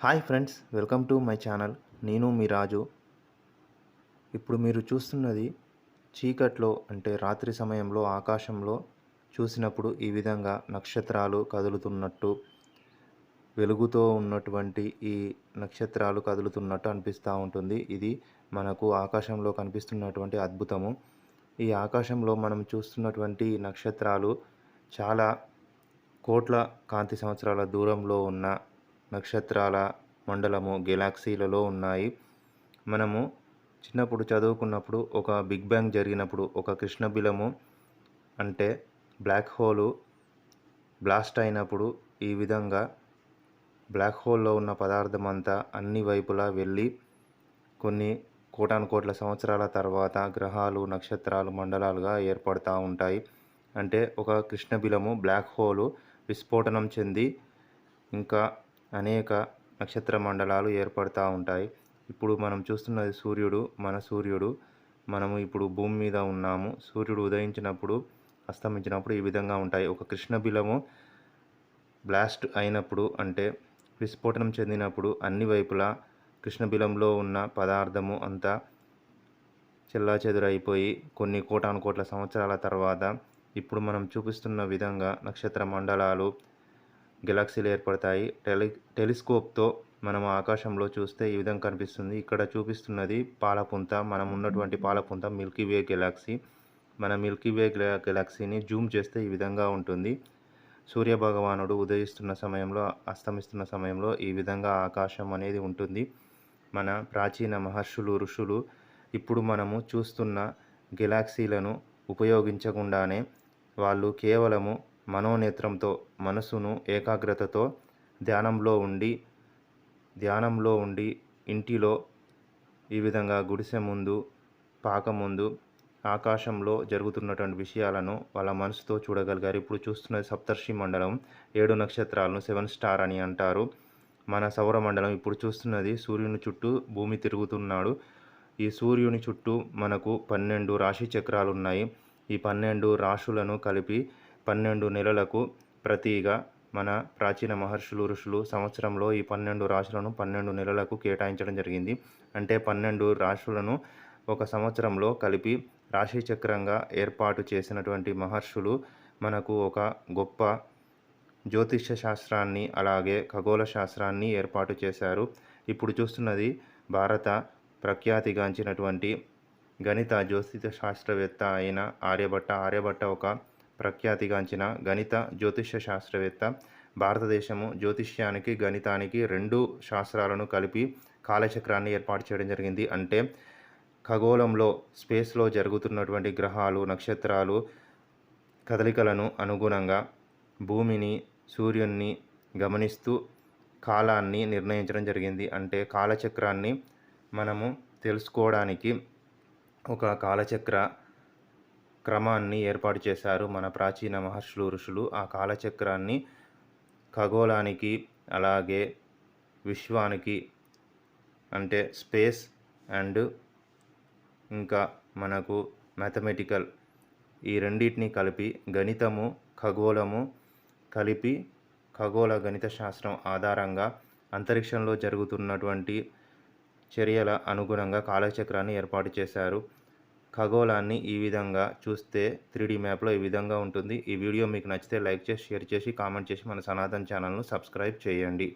Hi friends welcome to my channel. నేను మీ రాజు. ఇప్పుడు మీరు చూస్తున్నది చీకట్లో అంటే రాత్రి సమయంలో ఆకాశంలో చూసినప్పుడు ఈ విధంగా నక్షత్రాలు కదులుతున్నట్టు వెలుగుతో ఉన్నటువంటి ఈ నక్షత్రాలు కదులుతున్నట్టు అనిపిస్తూ ఉంటుంది. ఇది మనకు ఆకాశంలో కనిపిస్తున్నటువంటి అద్భుతము. ఈ ఆకాశంలో మనం చూస్తున్నటువంటి నక్షత్రాలు చాలా కోట్ల కాంతి సంవత్సరాల దూరంలో ఉన్న నక్షత్రాల మండలము గెలాక్సీలలో ఉన్నాయి. మనము చిన్నప్పుడు చదువుకున్నప్పుడు ఒక బిగ్ బ్యాంగ్ జరిగినప్పుడు ఒక కృష్ణబిలము అంటే బ్లాక్ హోలు బ్లాస్ట్ అయినప్పుడు ఈ విధంగా బ్లాక్ హోల్లో ఉన్న పదార్థం అంతా అన్ని వైపులా వెళ్ళి కొన్ని కోటాను కోట్ల సంవత్సరాల తర్వాత గ్రహాలు నక్షత్రాలు మండలాలుగా ఏర్పడుతూ ఉంటాయి. అంటే ఒక కృష్ణబిలము బ్లాక్ హోలు విస్ఫోటనం చెంది ఇంకా అనేక నక్షత్ర మండలాలు ఏర్పడుతూ ఉంటాయి. ఇప్పుడు మనం చూస్తున్నది సూర్యుడు మన సూర్యుడు. మనము ఇప్పుడు భూమి మీద ఉన్నాము. సూర్యుడు ఉదయించినప్పుడు అస్తమించినప్పుడు ఈ విధంగా ఉంటాయి. ఒక కృష్ణబిలము బ్లాస్ట్ అయినప్పుడు అంటే విస్ఫోటనం చెందినప్పుడు అన్ని వైపులా కృష్ణబిలంలో ఉన్న పదార్థము అంతా చెల్లాచెదురైపోయి కొన్ని కోటాను కోట్ల సంవత్సరాల తర్వాత ఇప్పుడు మనం చూపిస్తున్న విధంగా నక్షత్ర మండలాలు గెలాక్సీలు ఏర్పడతాయి. టెలి టెలిస్కోప్తో మనం ఆకాశంలో చూస్తే ఈ విధంగా కనిపిస్తుంది. ఇక్కడ చూపిస్తున్నది పాలపుంత. మనం ఉన్నటువంటి పాలపుంత మిల్కీ వే గెలాక్సీ. మన మిల్కీ వే గెలాక్సీని జూమ్ చేస్తే ఈ విధంగా ఉంటుంది. సూర్య భగవానుడు ఉదయిస్తున్న సమయంలో అస్తమిస్తున్న సమయంలో ఈ విధంగా ఆకాశం అనేది ఉంటుంది. మన ప్రాచీన మహర్షులు ఋషులు ఇప్పుడు మనము చూస్తున్న గెలాక్సీలను ఉపయోగించకుండానే వాళ్ళు కేవలము మనోనేత్రంతో మనసును ఏకాగ్రతతో ధ్యానంలో ఉండి ధ్యానంలో ఉండి ఇంటిలో ఈ విధంగా గుడిసె ముందు పాక ముందు ఆకాశంలో జరుగుతున్నటువంటి విషయాలను వాళ్ళ మనసుతో చూడగలిగారు. ఇప్పుడు చూస్తున్నది సప్తర్షి మండలం ఏడు నక్షత్రాలను సెవెన్ స్టార్ అని అంటారు. మన సౌర మండలం ఇప్పుడు చూస్తున్నది సూర్యుని చుట్టూ భూమి తిరుగుతున్నాడు. ఈ సూర్యుని చుట్టూ మనకు పన్నెండు రాశి చక్రాలు ఉన్నాయి. ఈ పన్నెండు రాశులను కలిపి పన్నెండు నెలలకు ప్రతిగా మన ప్రాచీన మహర్షులు ఋషులు సంవత్సరంలో ఈ పన్నెండు రాశులను పన్నెండు నెలలకు కేటాయించడం జరిగింది. అంటే పన్నెండు రాశులను ఒక సంవత్సరంలో కలిపి రాశి చక్రంగా ఏర్పాటు చేసినటువంటి మహర్షులు మనకు ఒక గొప్ప జ్యోతిష్య శాస్త్రాన్ని అలాగే ఖగోళ శాస్త్రాన్ని ఏర్పాటు చేశారు. ఇప్పుడు చూస్తున్నది భారత ప్రఖ్యాతిగాంచినటువంటి గణిత జ్యోతిష శాస్త్రవేత్త అయిన ఆర్యభట్ట. ఆర్యభట్ట ఒక ప్రఖ్యాతిగాంచిన గణిత జ్యోతిష్య శాస్త్రవేత్త. భారతదేశము జ్యోతిష్యానికి గణితానికి రెండు శాస్త్రాలను కలిపి కాలచక్రాన్ని ఏర్పాటు చేయడం జరిగింది. అంటే ఖగోళంలో స్పేస్లో జరుగుతున్నటువంటి గ్రహాలు నక్షత్రాలు కదలికలను అనుగుణంగా భూమిని సూర్యున్ని గమనిస్తూ కాలాన్ని నిర్ణయించడం జరిగింది. అంటే కాలచక్రాన్ని మనము తెలుసుకోవడానికి ఒక కాలచక్ర క్రమాన్ని ఏర్పాటు చేశారు మన ప్రాచీన మహర్షులు ఋషులు. ఆ కాలచక్రాన్ని ఖగోళానికి అలాగే విశ్వానికి అంటే స్పేస్ అండ్ ఇంకా మనకు మ్యాథమెటికల్ ఈ రెండింటిని కలిపి గణితము ఖగోళము కలిపి ఖగోళ గణిత శాస్త్రం ఆధారంగా అంతరిక్షంలో జరుగుతున్నటువంటి చర్యల అనుగుణంగా కాలచక్రాన్ని ఏర్పాటు చేశారు. ఖగోళాన్ని ఈ విధంగా చూస్తే త్రీడీ మ్యాప్లో ఈ విధంగా ఉంటుంది. ఈ వీడియో మీకు నచ్చితే లైక్ చేసి షేర్ చేసి కామెంట్ చేసి మన సనాతన్ ఛానల్ను సబ్స్క్రైబ్ చేయండి.